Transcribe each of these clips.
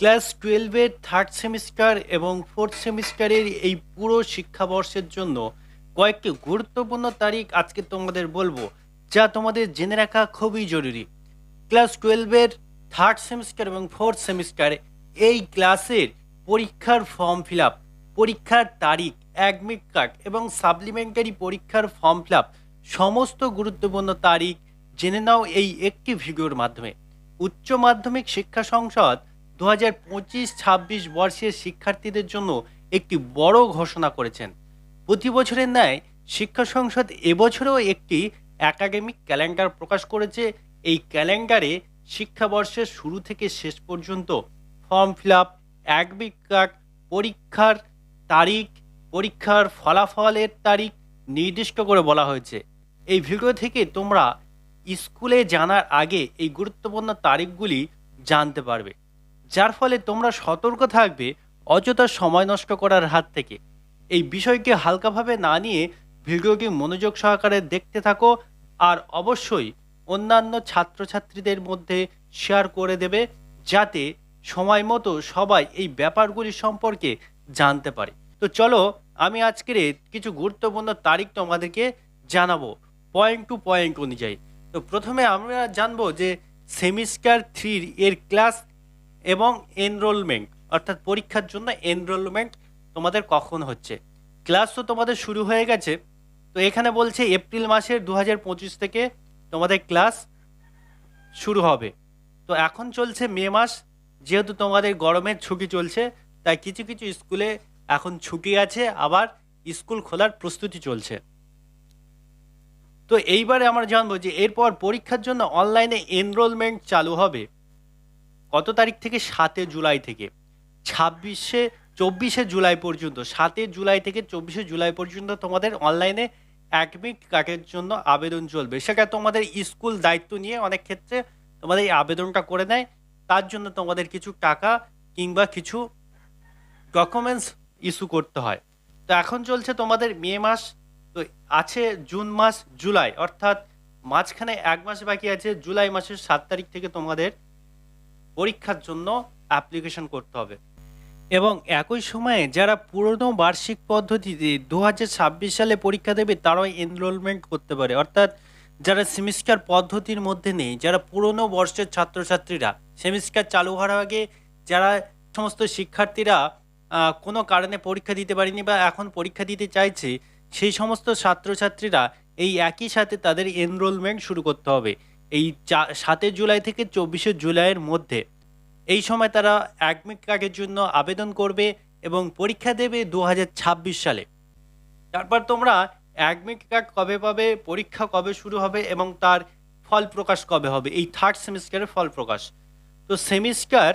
Class টুয়েলভের third semester এবং fourth সেমিস্টারের এই পুরো শিক্ষাবর্ষের জন্য কয়েকটি গুরুত্বপূর্ণ তারিখ আজকে তোমাদের বলব, যা তোমাদের জেনে রাখা খুবই জরুরি। ক্লাস টুয়েলভের থার্ড সেমিস্টার এবং ফোর্থ সেমিস্টারে এই ক্লাসের পরীক্ষার ফর্ম ফিল আপ পরীক্ষার তারিখ, অ্যাডমিট কার্ড এবং সাপ্লিমেন্টারি পরীক্ষার ফর্ম ফিল আপ সমস্ত গুরুত্বপূর্ণ তারিখ জেনে নাও এই একটি ভিডিওর মাধ্যমে। উচ্চ মাধ্যমিক শিক্ষা সংসদ দু হাজার পঁচিশ ছাব্বিশ বর্ষের শিক্ষার্থীদের জন্য একটি বড় ঘোষণা করেছেন। প্রতি বছরের ন্যায় শিক্ষা সংসদ এবছরেও একটি একাডেমিক ক্যালেন্ডার প্রকাশ করেছে। এই ক্যালেন্ডারে শিক্ষাবর্ষের শুরু থেকে শেষ পর্যন্ত ফর্ম ফিল আপ পরীক্ষার তারিখ, পরীক্ষার ফলাফলের তারিখ নির্দিষ্ট করে বলা হয়েছে। এই ভিডিও থেকে তোমরা স্কুলে জানার আগে এই গুরুত্বপূর্ণ তারিখগুলি জানতে পারবে। যার ফলে তোমরা সতর্ক থাকবে, অযথা সময় নষ্ট করার হাত থেকে। এই বিষয়কে হালকাভাবে না নিয়ে ভিডিওকে মনোযোগ সহকারে দেখতে থাকো, আর অবশ্যই অন্যান্য ছাত্রছাত্রীদের মধ্যে শেয়ার করে দেবে, যাতে সময় মতো সবাই এই ব্যাপারগুলি সম্পর্কে জানতে পারে। তো চলো, আমি আজকের কিছু গুরুত্বপূর্ণ তারিখ তোমাদেরকে জানাব পয়েন্ট টু পয়েন্ট অনুযায়ী। তো প্রথমে আমরা জানব যে সেমিস্টার থ্রির এর ক্লাস এবং এনরোলমেন্ট অর্থাৎ পরীক্ষার জন্য এনরোলমেন্ট তোমাদের কখন হচ্ছে। ক্লাস তো তোমাদের শুরু হয়ে গেছে, তো এখানে বলছে এপ্রিল মাসের দু থেকে তোমাদের ক্লাস শুরু হবে। তো এখন চলছে মে মাস, যেহেতু তোমাদের গরমের ছুটি চলছে, তাই কিছু কিছু স্কুলে এখন ছুটি আছে, আবার স্কুল খোলার প্রস্তুতি চলছে। তো এইবারে আমরা জানব যে এরপর পরীক্ষার জন্য অনলাইনে এনরোলমেন্ট চালু হবে। কত তারিখ থেকে? সাতে জুলাই থেকে। ছাব্বিশে, চব্বিশে জুলাই পর্যন্ত। সাতে জুলাই থেকে চব্বিশে জুলাই পর্যন্ত তোমাদের অনলাইনে অ্যাডমিট কার্ডের জন্য আবেদন চলবে। সেটা তোমাদের স্কুল দায়িত্ব নিয়ে অনেক ক্ষেত্রে তোমাদের এই আবেদনটা করে নেয়। তার জন্য তোমাদের কিছু টাকা কিংবা কিছু ডকুমেন্টস ইস্যু করতে হয়। তো এখন চলছে তোমাদের মে মাস, তো আছে জুন মাস, জুলাই। অর্থাৎ মাঝখানে এক মাস বাকি আছে। জুলাই মাসের সাত তারিখ থেকে তোমাদের পরীক্ষার জন্য অ্যাপ্লিকেশন করতে হবে। এবং একই সময়ে যারা পুরনো বার্ষিক পদ্ধতিতে দু হাজার ছাব্বিশ সালে পরীক্ষা দেবে, তারাও এনরোলমেন্ট করতে পারে। অর্থাৎ যারা সেমিস্টার পদ্ধতির মধ্যে নেই, যারা পুরনো বর্ষের ছাত্রছাত্রীরা সেমিস্টার চালু হওয়ার আগে যারা সমস্ত শিক্ষার্থীরা কোনো কারণে পরীক্ষা দিতে পারেনি বা এখন পরীক্ষা দিতে চাইছে, সেই সমস্ত ছাত্রছাত্রীরা এই একই সাথে তাদের এনরোলমেন্ট শুরু করতে হবে। এই চা সাতের জুলাই থেকে চব্বিশে জুলাইয়ের মধ্যে। এই সময় তারা অ্যাডমিট কার্ডের জন্য আবেদন করবে এবং পরীক্ষা দেবে দু হাজার ছাব্বিশ সালে। তারপর তোমরা অ্যাডমিট কার্ড কবে পাবে, পরীক্ষা কবে শুরু হবে এবং তার ফল প্রকাশ কবে হবে? এই থার্ড সেমিস্টারের ফল প্রকাশ। তো সেমিস্টার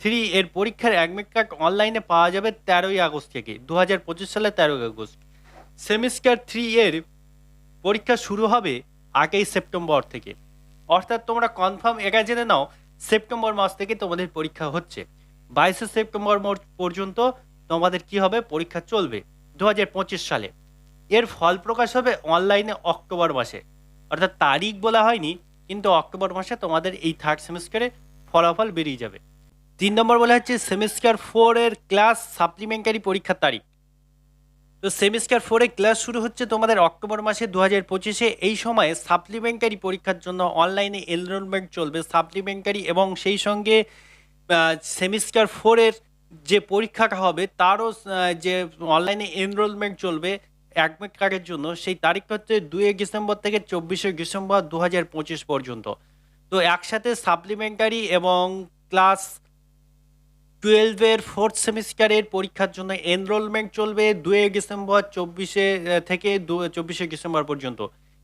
থ্রি এর পরীক্ষার অ্যাডমিট কার্ড অনলাইনে পাওয়া যাবে তেরোই আগস্ট থেকে দু হাজার পঁচিশ সালে তেরোই আগস্ট। সেমিস্টার থ্রি এর পরীক্ষা শুরু হবে আটই সেপ্টেম্বর থেকে। অর্থাৎ তোমরা কনফার্ম এটা জেনে নাও সেপ্টেম্বর মাস থেকে তোমাদের পরীক্ষা হচ্ছে। বাইশে সেপ্টেম্বর পর্যন্ত তোমাদের কি হবে? পরীক্ষা চলবে দু হাজার পঁচিশ সালে। এর ফল প্রকাশ হবে অনলাইনে অক্টোবর মাসে। অর্থাৎ তারিখ বলা হয়নি, কিন্তু অক্টোবর মাসে তোমাদের এই থার্ড সেমিস্টারে ফলাফল বেরিয়ে যাবে। তিন নম্বর বলা হচ্ছে সেমিস্টার ফোর এর ক্লাস সাপ্লিমেন্টারি পরীক্ষার তারিখ। তো সেমিস্টার ফোরে ক্লাস শুরু হচ্ছে তোমাদের অক্টোবর মাসে দু হাজার পঁচিশে। এই সময়ে সাপ্লিমেন্টারি পরীক্ষার জন্য অনলাইনে এনরোলমেন্ট চলবে সাপ্লিমেন্টারি এবং সেই সঙ্গে সেমিস্টার ফোরের যে পরীক্ষাটা হবে তারও যে অনলাইনে এনরোলমেন্ট চলবে অ্যাডমিট কার্ডের জন্য, সেই তারিখটা হচ্ছে দুই ডিসেম্বর থেকে চব্বিশে ডিসেম্বর দু হাজার পঁচিশ পর্যন্ত। তো একসাথে সাপ্লিমেন্টারি এবং ক্লাস টুয়েলভের ফোর্থ সেমিস্টারের পরীক্ষার জন্য এনরোলমেন্ট চলবে দুই ডিসেম্বর, চব্বিশে থেকে চব্বিশে ডিসেম্বর পর্যন্ত।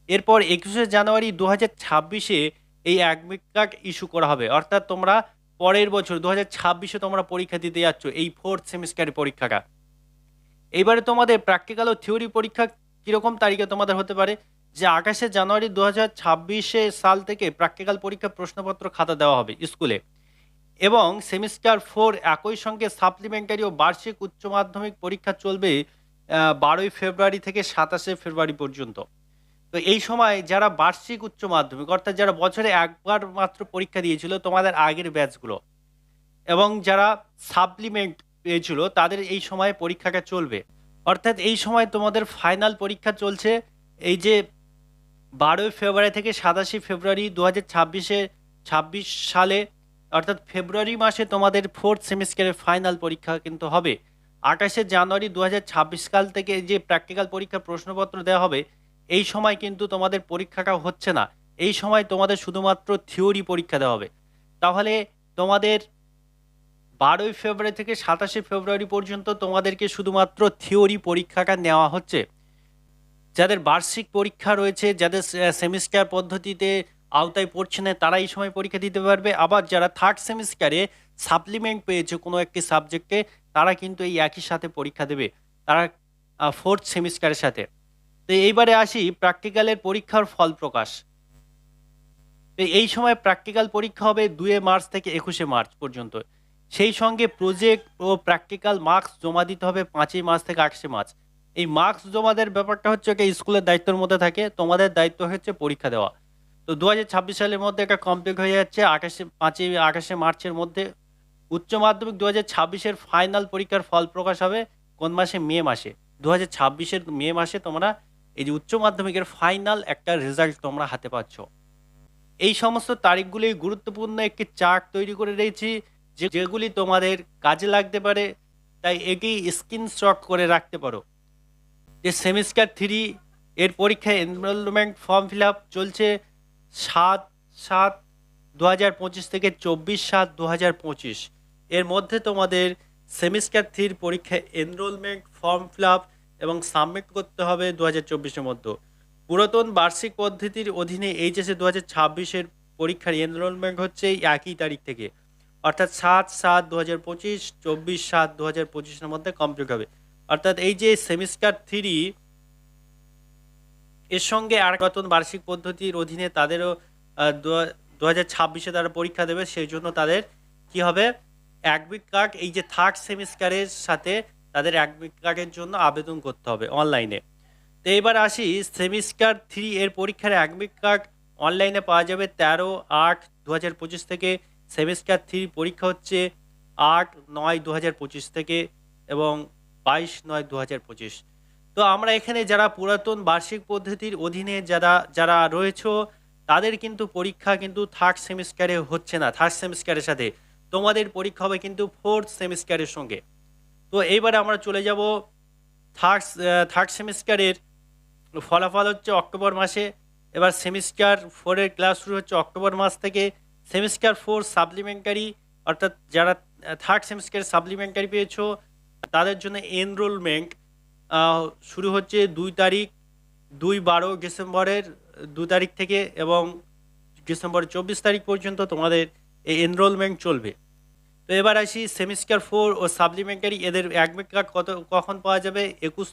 এরপর একুশে জানুয়ারি দু হাজার ছাব্বিশে এই অ্যাডমিট কার্ড ইস্যু করা হবে। অর্থাৎ তোমরা পরের বছর দু হাজার ছাব্বিশে তোমরা পরীক্ষা দিতে যাচ্ছ এই ফোর্থ সেমিস্টারের পরীক্ষাটা। এইবারে তোমাদের প্র্যাকটিক্যাল ও থিওরি পরীক্ষা কীরকম তারিখে তোমাদের হতে পারে? যে আঠাশে জানুয়ারি দু হাজার ছাব্বিশে সাল থেকে প্র্যাকটিক্যাল পরীক্ষা প্রশ্নপত্র খাতা দেওয়া হবে স্কুলে। এবং সেমিস্টার ফোর একই সঙ্গে সাপ্লিমেন্টারি ও বার্ষিক উচ্চ মাধ্যমিক পরীক্ষা চলবে বারোই ফেব্রুয়ারি থেকে সাতাশে ফেব্রুয়ারি পর্যন্ত। তো এই সময় যারা বার্ষিক উচ্চ মাধ্যমিক, অর্থাৎ যারা বছরে একবার মাত্র পরীক্ষা দিয়েছিল, তোমাদের আগের ব্যাচগুলো এবং যারা সাপ্লিমেন্ট পেয়েছিল, তাদের এই সময়ে পরীক্ষাটা চলবে। অর্থাৎ এই সময় তোমাদের ফাইনাল পরীক্ষা চলছে, এই যে বারোই ফেব্রুয়ারি থেকে সাতাশে ফেব্রুয়ারি দু হাজার ছাব্বিশে ছাব্বিশ সালে অর্থাৎ ফেব্রুয়ারি মাসে তোমাদের ফোর্থ সেমিস্টারের ফাইনাল পরীক্ষা কিন্তু হবে। আঠাশে জানুয়ারি দু সাল থেকে যে প্র্যাকটিক্যাল পরীক্ষার প্রশ্নপত্র দেওয়া হবে, এই সময় কিন্তু তোমাদের পরীক্ষাটা হচ্ছে না। এই সময় তোমাদের শুধুমাত্র থিওরি পরীক্ষা দেওয়া হবে। তাহলে তোমাদের বারোই ফেব্রুয়ারি থেকে সাতাশে ফেব্রুয়ারি পর্যন্ত তোমাদেরকে শুধুমাত্র থিওরি পরীক্ষাটা নেওয়া হচ্ছে। যাদের বার্ষিক পরীক্ষা রয়েছে, যাদের সেমিস্টার পদ্ধতিতে আওতায় পড়ছে না, তারা এই সময় পরীক্ষা দিতে পারবে। আবার যারা থার্ড সেমিস্টারে সাপ্লিমেন্ট পেয়েছে কোনো একটি সাবজেক্টে তারা কিন্তু এই একই সাথে পরীক্ষা দেবে। তারা ফোর্থ সেমিস্টারের সাথে। তো এইবারে আসি প্র্যাকটিক্যালের পরীক্ষার ফল প্রকাশ। তো এই সময় প্র্যাকটিক্যাল পরীক্ষা হবে দুয়ে মার্চ থেকে একুশে মার্চ পর্যন্ত। সেই সঙ্গে প্রজেক্ট ও প্র্যাকটিক্যাল মার্কস জমা দিতে হবে পাঁচই মার্চ থেকে আটশে মার্চ। এই মার্কস জমা দেওয়ার ব্যাপারটা হচ্ছে একটা স্কুলের দায়িত্বের মধ্যে থাকে, তোমাদের দায়িত্ব হচ্ছে পরীক্ষা দেওয়া। তো দু হাজার ছাব্বিশ সালের মধ্যে এটা কমপ্লিট হয়ে যাচ্ছে। আঠাশে, পাঁচই, আঠাশে মার্চের মধ্যে। উচ্চ মাধ্যমিক দু হাজার ছাব্বিশের ফাইনাল পরীক্ষার ফল প্রকাশ হবে কোন মাসে? মে মাসে। দু হাজার ছাব্বিশের মে মাসে তোমরা এই যে উচ্চ মাধ্যমিকের ফাইনাল একটা রেজাল্ট তোমরা হাতে পাচ্ছ। এই সমস্ত তারিখগুলি গুরুত্বপূর্ণ একটি চার্ট তৈরি করে রয়েছি যে যেগুলি তোমাদের কাজে লাগতে পারে, তাই এটি স্ক্রিনশট করে রাখতে পারো। যে সেমিস্টার থ্রি এর পরীক্ষায় এনরোলমেন্ট ফর্ম ফিল আপ চলছে সাত সাত দু পঁচিশ থেকে চব্বিশ সাত দু পঁচিশ। এর মধ্যে তোমাদের সেমিস্টার থ্রির পরীক্ষায় এনরোলমেন্ট ফর্ম ফিল এবং সাবমিট করতে হবে দু হাজার চব্বিশের মধ্যে। পুরাতন বার্ষিক পদ্ধতির অধীনে এইচএসএ দু হাজার ছাব্বিশের পরীক্ষার এনরোলমেন্ট হচ্ছে এই একই তারিখ থেকে। অর্থাৎ সাত সাত দু হাজার পঁচিশ, চব্বিশ, সাত দু হাজার পঁচিশের মধ্যে কমপ্লিট হবে। অর্থাৎ এই যে সেমিস্টার থ্রি এর সঙ্গে আর নতুন বার্ষিক পদ্ধতির অধীনে তাদেরও দু হাজার ছাব্বিশে তারা পরীক্ষা দেবে, সেই জন্য তাদের কি হবে? অ্যাডমিট কার্ড এই যে থার্ড সেমিস্টারের সাথে তাদের অ্যাডমিট কার্ডের জন্য আবেদন করতে হবে অনলাইনে তো এবার আসি সেমিস্টার থ্রি এর পরীক্ষার অ্যাডমিট কার্ড অনলাইনে পাওয়া যাবে তেরো আট দু হাজার থেকে। সেমিস্টার থ্রি পরীক্ষা হচ্ছে আট নয় দু থেকে এবং বাইশ নয় দু তো আমরা এখানে যারা পুরাতন বার্ষিক পদ্ধতির অধীনে যারা যারা রয়েছে, তাদের কিন্তু পরীক্ষা কিন্তু থার্ড সেমিস্টারে হচ্ছে না থার্ড সেমিস্টারের সাথে। তোমাদের পরীক্ষা হবে কিন্তু ফোর্থ সেমিস্টারের সঙ্গে। তো এইবারে আমরা চলে যাব থার্ড থার্ড সেমিস্টারের ফলাফল হচ্ছে অক্টোবর মাসে। এবার সেমিস্টার ফোরের ক্লাস শুরু হচ্ছে অক্টোবর মাস থেকে। সেমিস্টার ফোর সাপ্লিমেন্টারি অর্থাৎ যারা থার্ড সেমিস্টার সাপ্লিমেন্টারি পেয়েছ, তাদের জন্য এনরোলমেন্ট শুরু হচ্ছে দুই তারিখ, দুই বারো ডিসেম্বরের দু তারিখ থেকে এবং ডিসেম্বরের চব্বিশ তারিখ পর্যন্ত তোমাদের এই এনরোলমেন্ট চলবে। তো এবার আসি সেমিস্টার ফোর ও সাপ্লিমেন্টারি এদের অ্যাডমিট কার্ড কত, কখন পাওয়া যাবে? একুশ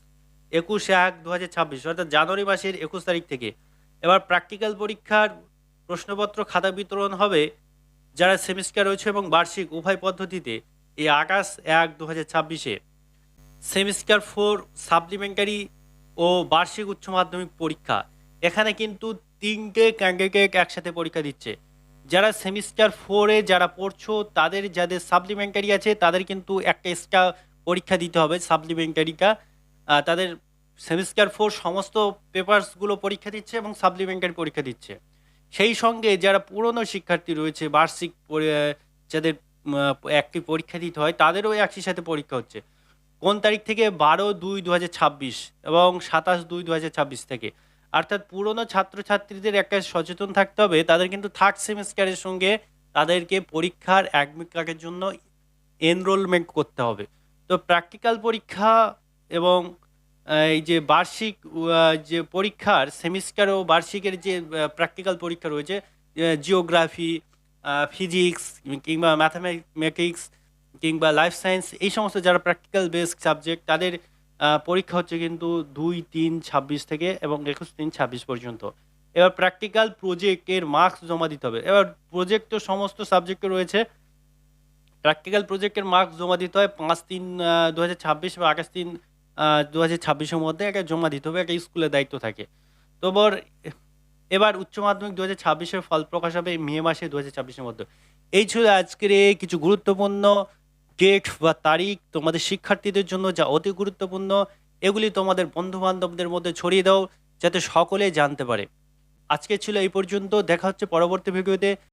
একুশ এক দু হাজার ছাব্বিশ, অর্থাৎ জানুয়ারি মাসের একুশ তারিখ থেকে। এবার প্র্যাকটিক্যাল পরীক্ষার প্রশ্নপত্র খাতা বিতরণ হবে যারা সেমিস্টার রয়েছে এবং বার্ষিক উভয় পদ্ধতিতে, এই আঠাশ এক দু হাজার ছাব্বিশে। সেমিস্টার ফোর সাপ্লিমেন্টারি ও বার্ষিক উচ্চ মাধ্যমিক পরীক্ষা। এখানে কিন্তু তিনটে ক্যান্ডিডেট একসাথে পরীক্ষা দিচ্ছে। যারা সেমিস্টার ফোরে যারা পড়ছো, তাদের যাদের সাপ্লিমেন্টারি আছে, তাদের কিন্তু একটা এক্সট্রা পরীক্ষা দিতে হবে সাপ্লিমেন্টারিটা। তাদের সেমিস্টার ফোর সমস্ত পেপারসগুলো পরীক্ষা দিচ্ছে এবং সাপ্লিমেন্টারি পরীক্ষা দিচ্ছে। সেই সঙ্গে যারা পুরনো শিক্ষার্থী রয়েছে, বার্ষিক যাদের একটি পরীক্ষা দিতে হয়, তাদেরও একই সাথে পরীক্ষা হচ্ছে। কোন তারিখ থেকে? বারো দুই দু এবং সাতাশ দুই দু থেকে। অর্থাৎ পুরনো ছাত্রছাত্রীদের একটা সচেতন থাকতে হবে। তাদের কিন্তু থার্ড সেমিস্টারের সঙ্গে তাদেরকে পরীক্ষার অ্যাডমিট জন্য এনরোলমেন্ট করতে হবে। তো প্র্যাকটিক্যাল পরীক্ষা এবং এই যে বার্ষিক যে পরীক্ষার সেমিস্টার ও বার্ষিকের যে প্র্যাকটিক্যাল পরীক্ষা রয়েছে জিওগ্রাফি ফিজিক্স কিংবা ম্যাথামেটিক্স কিংবা লাইফ সায়েন্স এই সমস্ত যারা প্র্যাকটিক্যাল বেসড সাবজেক্ট তাদের পরীক্ষা হচ্ছে কিন্তু দুই, তিন, ছাব্বিশ থেকে এবং একুশ, তিন, ছাব্বিশ পর্যন্ত। এবার প্র্যাকটিক্যাল প্রজেক্টের মার্কস জমা দিতে হবে। এবার প্রজেক্ট তো সমস্ত সাবজেক্টে রয়েছে। প্র্যাকটিক্যাল প্রজেক্টের মার্কস জমা দিতে হয় পাঁচ, তিন দু হাজার ছাব্বিশ বা আঠাশ তিন দু হাজার ছাব্বিশের মধ্যে একটা জমা দিতে হবে, একটা স্কুলের দায়িত্ব থাকে। তো এবার এবার উচ্চ মাধ্যমিক দু হাজার ছাব্বিশের ফল প্রকাশ হবে মে মাসে দু হাজার ছাব্বিশের মধ্যে। এই ছিল আজকের কিছু গুরুত্বপূর্ণ ডেট বা তারিখ তোমাদের শিক্ষার্থীদের জন্য যা অতি গুরুত্বপূর্ণ, এগুলি তোমাদের বন্ধু বান্ধবদের মধ্যে ছড়িয়ে দাও যাতে সকলে জানতে পারে। আজকে ছিল এই পর্যন্ত, দেখা হচ্ছে পরবর্তী ভিডিওতে।